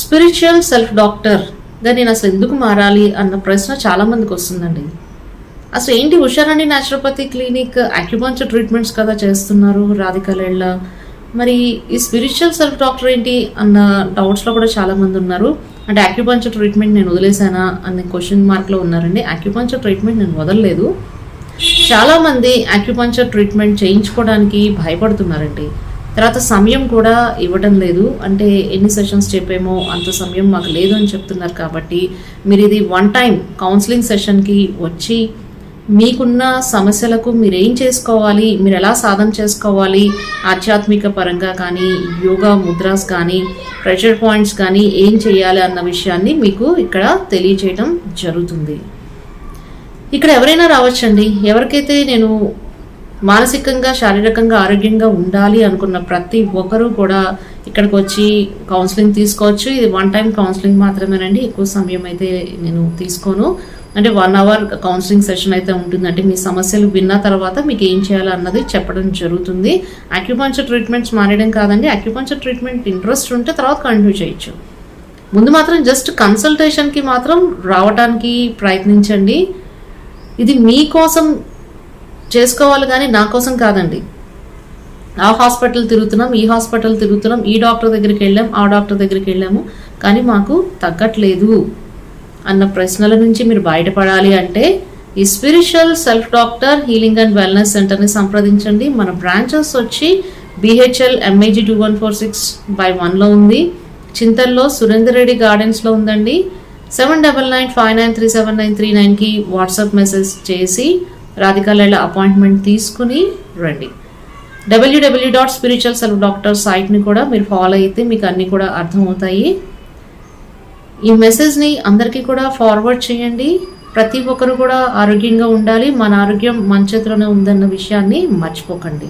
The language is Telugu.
స్పిరిచువల్ సెల్ఫ్ డాక్టర్గా నేను అసలు ఎందుకు మారాలి అన్న ప్రశ్న చాలామందికి వస్తుందండి. అసలు ఏంటి హుషారాణి న్యాచురోపతి క్లినిక్ అక్యుపంచర్ ట్రీట్మెంట్స్ కదా చేస్తున్నారు రాధికలేళ్ళ మరి ఈ స్పిరిచువల్ సెల్ఫ్ డాక్టర్ ఏంటి అన్న డౌట్స్లో కూడా చాలామంది ఉన్నారు. అంటే అక్యుపంచర్ ట్రీట్మెంట్ నేను వదిలేసానా అనే క్వశ్చన్ మార్క్లో ఉన్నారండి. అక్యుపంచర్ ట్రీట్మెంట్ నేను వదలలేదు. చాలామంది అక్యుపంచర్ ట్రీట్మెంట్ చేయించుకోవడానికి భయపడుతున్నారండి. తర్వాత సమయం కూడా ఇవ్వడం లేదు. అంటే ఎన్ని సెషన్స్ చెప్పేమో అంత సమయం మాకు లేదు అని చెప్తున్నారు కాబట్టి మీరు ఇది వన్ టైం కౌన్సిలింగ్ సెషన్కి వచ్చి మీకున్న సమస్యలకు మీరు ఏం చేసుకోవాలి మీరు ఎలా సాధన చేసుకోవాలి ఆధ్యాత్మిక పరంగా కానీ యోగా ముద్రాస్ కానీ ప్రెషర్ పాయింట్స్ కానీ ఏం చేయాలి అన్న విషయాన్ని మీకు ఇక్కడ తెలియచేయడం జరుగుతుంది. ఇక్కడ ఎవరైనా రావచ్చండి? ఎవరికైతే నేను మానసికంగా శారీరకంగా ఆరోగ్యంగా ఉండాలి అనుకున్న ప్రతి ఒక్కరూ కూడా ఇక్కడికి వచ్చి కౌన్సిలింగ్ తీసుకోవచ్చు. ఇది వన్ టైం కౌన్సిలింగ్ మాత్రమేనండి. ఎక్కువ సమయం అయితే నేను తీసుకోను. అంటే వన్ అవర్ కౌన్సిలింగ్ సెషన్ అయితే ఉంటుంది అంటే మీ సమస్యలు విన్న తర్వాత మీకు ఏం చేయాలి అన్నది చెప్పడం జరుగుతుంది. అక్యుపంచర్ ట్రీట్మెంట్స్ మానేయడం కాదండి. అక్యుపంచర్ ట్రీట్మెంట్ ఇంట్రెస్ట్ ఉంటే తర్వాత కంటిన్యూ చేయొచ్చు. ముందు మాత్రం జస్ట్ కన్సల్టేషన్కి మాత్రం రావడానికి ప్రయత్నించండి. ఇది మీకోసం చేసుకోవాలి కానీ నా కోసం కాదండి. ఆ హాస్పిటల్ తిరుగుతున్నాం ఈ హాస్పిటల్ తిరుగుతున్నాం ఈ డాక్టర్ దగ్గరికి వెళ్ళాం ఆ డాక్టర్ దగ్గరికి వెళ్ళాము. కానీ మాకు తగ్గట్లేదు అన్న ప్రశ్నల నుంచి మీరు బయటపడాలి అంటే ఈ spiritual self doctor healing and wellness సెంటర్ని సంప్రదించండి. మన బ్రాంచెస్ వచ్చి BHEL MIG two one four six by వన్లో ఉంది. చింతల్లో సురేందర్ రెడ్డి గార్డెన్స్లో ఉందండి. Seven double nine five nine three seven nine three నైన్కి వాట్సాప్ మెసేజ్ చేసి రాధికాల అపాయింట్మెంట్ తీసుకుని రండి. WWW dot spiritual self doctor సైట్ని కూడా మీరు ఫాలో అయితే మీకు అన్నీ కూడా అర్థమవుతాయి. ఈ మెసేజ్ని అందరికీ కూడా ఫార్వర్డ్ చేయండి. ప్రతి ఒక్కరు కూడా ఆరోగ్యంగా ఉండాలి. మన ఆరోగ్యం మన చేతిలోనే ఉందన్న విషయాన్ని మర్చిపోకండి.